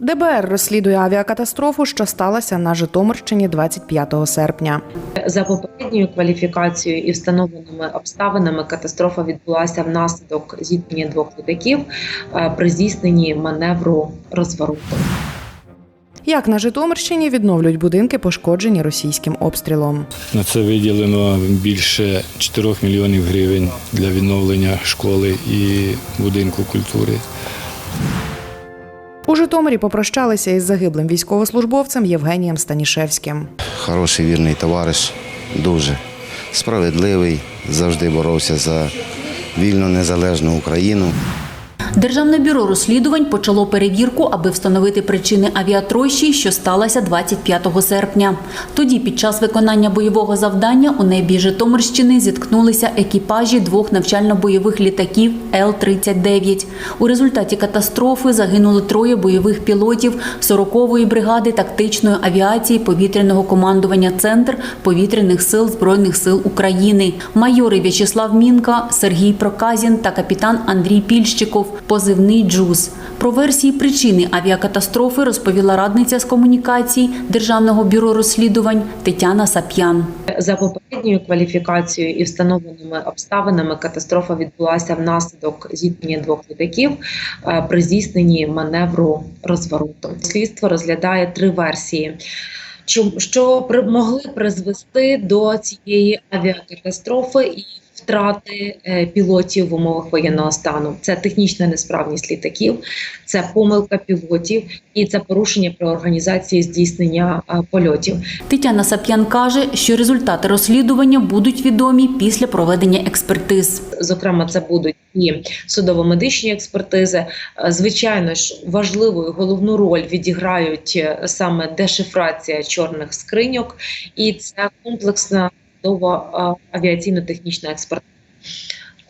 ДБР розслідує авіакатастрофу, що сталася на Житомирщині 25 серпня. За попередньою кваліфікацією і встановленими обставинами катастрофа відбулася внаслідок зіткнення двох літаків е, при здійсненні маневру розвороту. Як на Житомирщині відновлюють будинки, пошкоджені російським обстрілом. На це виділено більше 4 мільйонів гривень для відновлення школи і будинку культури. У Житомирі попрощалися із загиблим військовослужбовцем Євгенієм Станішевським. хороший вірний товариш, дуже справедливий, завжди боровся за вільну незалежну Україну. Державне бюро розслідувань почало перевірку, аби встановити причини авіатрощі, що сталася 25 серпня. Тоді, під час виконання бойового завдання, у небі Житомирщини зіткнулися екіпажі двох навчально-бойових літаків Л-39. У результаті катастрофи загинули троє бойових пілотів 40-ї бригади тактичної авіації повітряного командування Центр повітряних сил Збройних сил України. Майори В'ячеслав Мінка, Сергій Проказін та капітан Андрій Пільщиков, позивний Джуз. Про версії причини авіакатастрофи розповіла радниця з комунікацій Державного бюро розслідувань Тетяна Сап'ян. За попередньою кваліфікацією і встановленими обставинами катастрофа відбулася внаслідок зіткнення двох літаків е, при здійсненні маневру розвороту. Слідство розглядає три версії. Що могли призвести до цієї авіакатастрофи і втрати е, пілотів в умовах воєнного стану. Це технічна несправність літаків, це помилка пілотів і це порушення при організації здійснення польотів. Тетяна Сап'ян каже, що результати розслідування будуть відомі після проведення експертиз. Зокрема, це будуть і судово-медичні експертизи. Е, Звичайно ж, важливу і головну роль відіграють е, саме дешифрація чорних скриньок, і це комплексна судово е, авіаційно-технічна експертиза.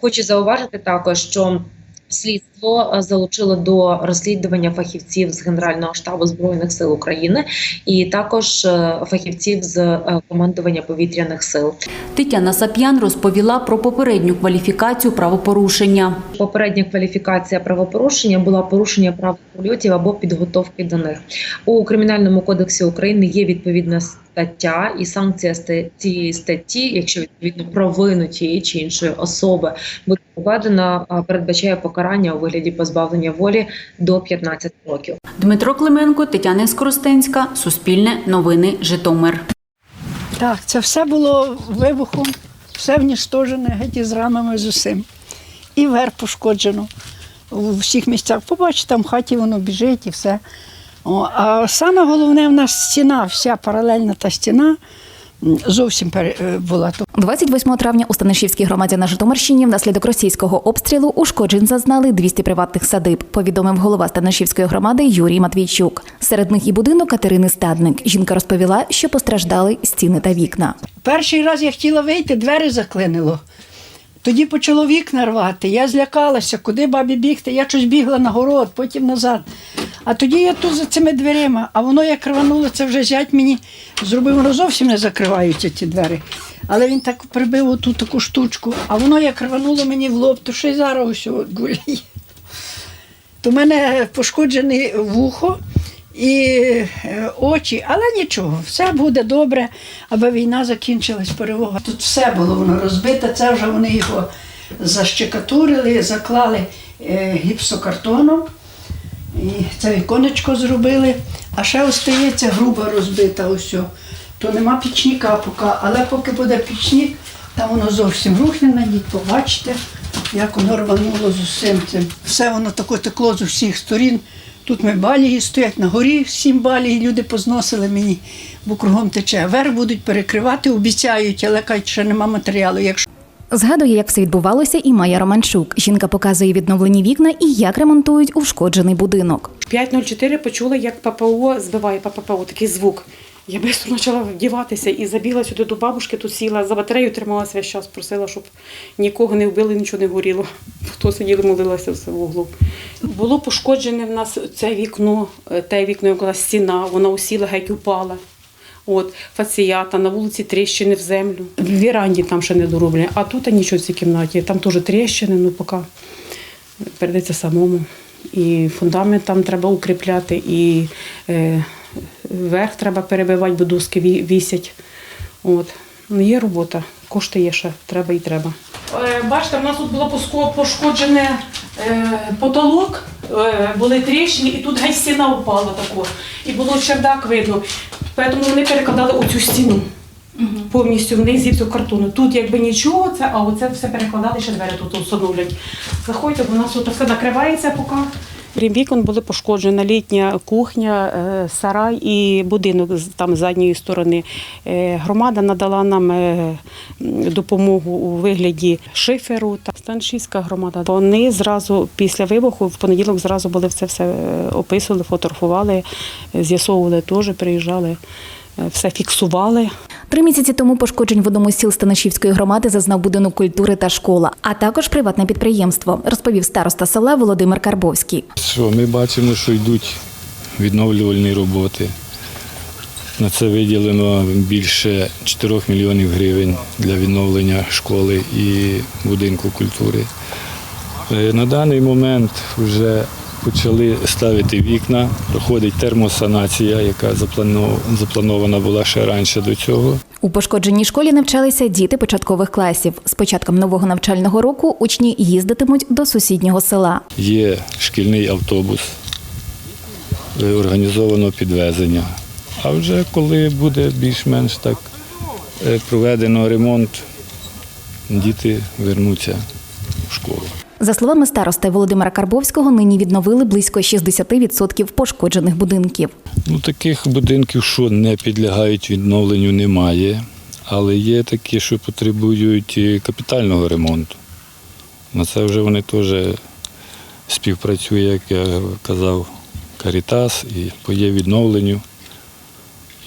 Хочу зауважити також, що слідство е, залучило до розслідування фахівців з Генерального штабу збройних сил України і також е, фахівців з командування повітряних сил. Тетяна Сап'ян розповіла про попередню кваліфікацію правопорушення. Попередня кваліфікація правопорушення була порушення прав польотів або підготовки до них. У кримінальному кодексі України є відповідна стаття і санкція ста- цієї статті, якщо відповідно провину тієї чи іншої особи буде проведена, передбачає покарання у вигляді позбавлення волі до 15 років. Дмитро Клименко, Тетяна Скоростенська, Суспільне новини, Житомир. Так, це все було вибухом, все вніштожене, геть із рамами з усім. І верх пошкоджено у всіх місцях. Побачите, там в хаті воно біжить і все. О, а саме головне в нас стіна, вся паралельна та стіна зовсім е, була. 28 травня у Станишівській громаді на Житомирщині внаслідок російського обстрілу ушкоджень зазнали 200 приватних садиб, повідомив голова Станишівської громади Юрій Матвійчук. Серед них і будинок Катерини Стадник. Жінка розповіла, що постраждали стіни та вікна. Перший раз я хотіла вийти, двері заклинило. Тоді почало вікна рвати. Я злякалася, куди бабі бігти. Я щось бігла на город, потім назад. А тоді я тут за цими дверима, а воно як рвануло, це вже зять мені зробив, воно зовсім не закриваються ті двері. Але він так прибив оту таку штучку, а воно як рвануло мені в лоб, то ще й зараз усе гуляє. То в мене пошкоджене вухо і е, очі, але нічого, все буде добре, аби війна закінчилась, перемога. Тут все було воно розбите, це вже вони його защекатурили, заклали е, гіпсокартоном. І це віконечко зробили, а ще остається груба розбита ось. То нема пічника поки, але поки буде пічник, там воно зовсім рухне на ній, побачите, як воно рвануло з усім цим. Все воно тако текло з усіх сторін. Тут ми балії стоять на горі, сім балій, люди позносили мені, бо кругом тече. Верх будуть перекривати, обіцяють, але кажуть, що нема матеріалу. Якщо Згадує, як все відбувалося, і Майя Романчук. Жінка показує відновлені вікна і як ремонтують ушкоджений будинок. 5.04 почула, як ППО збиває по ППО, такий звук. Я швидко почала вдіватися і забігла сюди до бабушки, тут сіла, за батарею трималася весь час, просила, щоб нікого не вбили, нічого не горіло. Хто сиділи, молилася все в углу. Було пошкоджене в нас це вікно, е, те вікно, як стіна, вона усіла, геть упала. От, фаціята, на вулиці тріщини в землю. В віранді там ще не дороблені, а тут нічого в цій кімнаті. Там теж тріщини, ну поки передається самому І фундамент там треба укріпляти, і е, верх треба перебивати, бо доски вісять. От. Ну, є робота, кошти є ще, треба і треба. Е, Бачите, в нас тут було пошкоджене е, потолок, е, були тріщини, і тут геть стіна впала тако. І було чердак видно. Тому вони перекладали оцю стіну. Повністю вниз зі всього картону. Тут якби нічого, це, а оце все перекладали, ще двері тут встановлять. Заходьте, бо у нас тут все накривається поки. Крім вікон були пошкоджена літня кухня, е, сарай і будинок там з задньої сторони. Е, Громада надала нам е, допомогу у вигляді шиферу та станшівська громада. Вони зразу після вибуху в понеділок зразу були це все описували, фотографували, з'ясовували теж, приїжджали, все фіксували. Три місяці тому пошкоджень в одному з сіл Станишівської громади зазнав будинок культури та школа, а також приватне підприємство, розповів староста села Володимир Карбовський. Що ми бачимо, що йдуть відновлювальні роботи. На це виділено більше 4 мільйонів гривень для відновлення школи і будинку культури. Е, На даний момент вже почали ставити вікна, проходить термосанація, яка запланована була ще раніше до цього. У пошкодженій школі навчалися діти початкових класів. З початком нового навчального року учні їздитимуть до сусіднього села. Є шкільний автобус, е, організовано підвезення. А вже коли буде більш-менш так е, проведено ремонт, діти вернуться в школу. За словами старости Володимира Карбовського, нині відновили близько 60% пошкоджених будинків. Ну, таких будинків, що не підлягають відновленню, немає. Але є такі, що потребують капітального ремонту. На це вже вони теж співпрацює, як я казав, Карітас і по є відновленню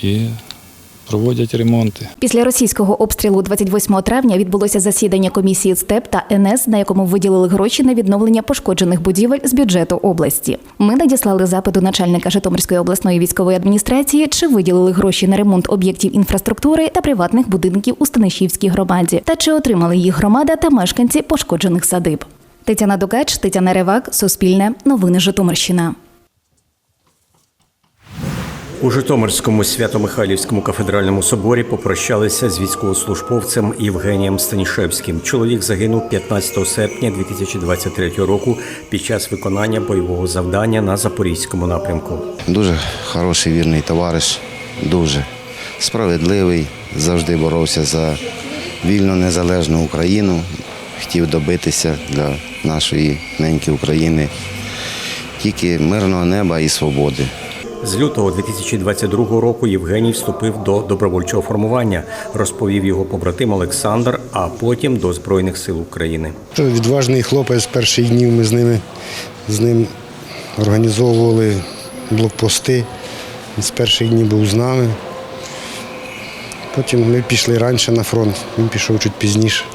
і проводять ремонти. Після російського обстрілу 28 травня відбулося засідання комісії СТЕП та НС, на якому виділили гроші на відновлення пошкоджених будівель з бюджету області. Ми надіслали запит до начальника Житомирської обласної військової адміністрації, чи виділили гроші на ремонт об'єктів інфраструктури та приватних будинків у Станишівській громаді, та чи отримали їх громада та мешканці пошкоджених садиб. Тетяна Дукач, Тетяна Ревак, Суспільне, Новини Житомирщина. У Житомирському Свято-Михайлівському кафедральному соборі попрощалися з військовослужбовцем Євгенієм Станішевським. Чоловік загинув 15 серпня 2023 року під час виконання бойового завдання на запорізькому напрямку. Дуже хороший вірний товариш, дуже справедливий, завжди боровся за вільну незалежну Україну, хотів добитися для нашої неньки України тільки мирного неба і свободи. З лютого 2022 року Євгеній вступив до добровольчого формування, розповів його побратим Олександр, а потім до Збройних сил України. Відважний хлопець з перших днів ми з ними з ним організовували блокпости. Він з перших днів був з нами. Потім ми пішли раніше на фронт, він пішов чуть пізніше.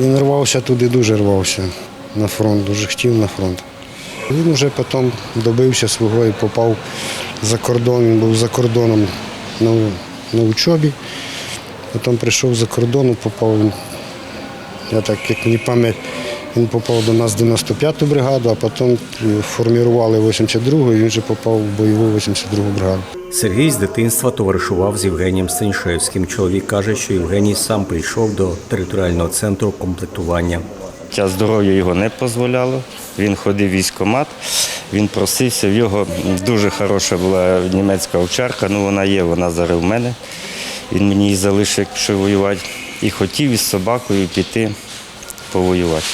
Він рвався туди, дуже рвався на фронт, дуже хотів на фронт. Він вже потім добився свого і попав за кордон. Він був за кордоном на, на учобі. Потім прийшов за кордону, попав він я так, як мені пам'ять, він попав до нас в 95-ту бригаду, а потім формували 82-го, і він вже попав в бойову 82-гу бригаду. Сергій з дитинства товаришував з Євгенієм Станішевським. Чоловік каже, що Євгеній сам прийшов до територіального центру комплектування. Життя здоров'я його не дозволяло. Він ходив в військкомат, він просився. В його дуже хороша була німецька овчарка, ну вона є, вона зараз в мене. Він мені її залишив, як пішов воювати. І хотів із собакою піти повоювати.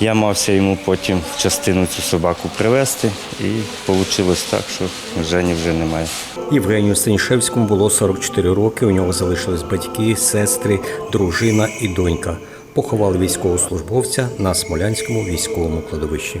Я мався йому потім частину цю собаку привезти, і вийшло так, що Жені вже немає. Євгенію Станішевському було 44 роки. У нього залишились батьки, сестри, дружина і донька. Поховали військовослужбовця на Смолянському військовому кладовищі.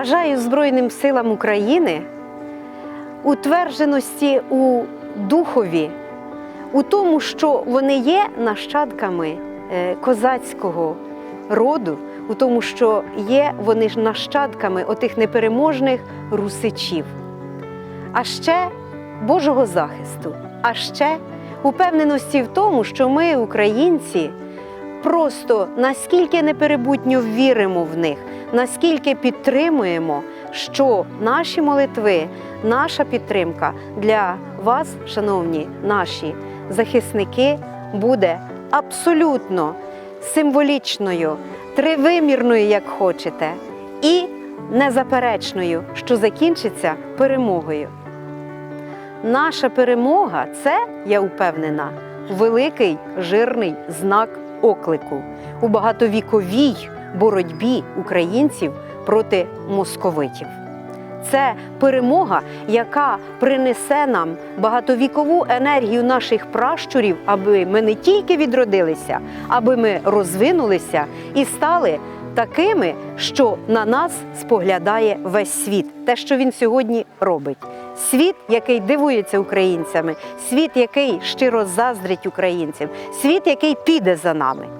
Бажаю Збройним силам України утвердженості у духові, у тому, що вони є нащадками е, козацького роду, у тому, що є вони ж нащадками отих непереможних русичів, а ще Божого захисту, а ще упевненості в тому, що ми, українці, просто наскільки неперебутньо віримо в них, наскільки підтримуємо, що наші молитви, наша підтримка для вас, шановні наші захисники, буде абсолютно символічною, тривимірною, як хочете, і незаперечною, що закінчиться перемогою. Наша перемога це, я впевнена, великий жирний знак оклику у багатовіковій боротьбі українців проти московитів. Це перемога, яка принесе нам багатовікову енергію наших пращурів, аби ми не тільки відродилися, аби ми розвинулися і стали такими, що на нас споглядає весь світ. Те, що він сьогодні робить. Світ, який дивується українцями, світ, який щиро заздрить українцям, світ, який піде за нами.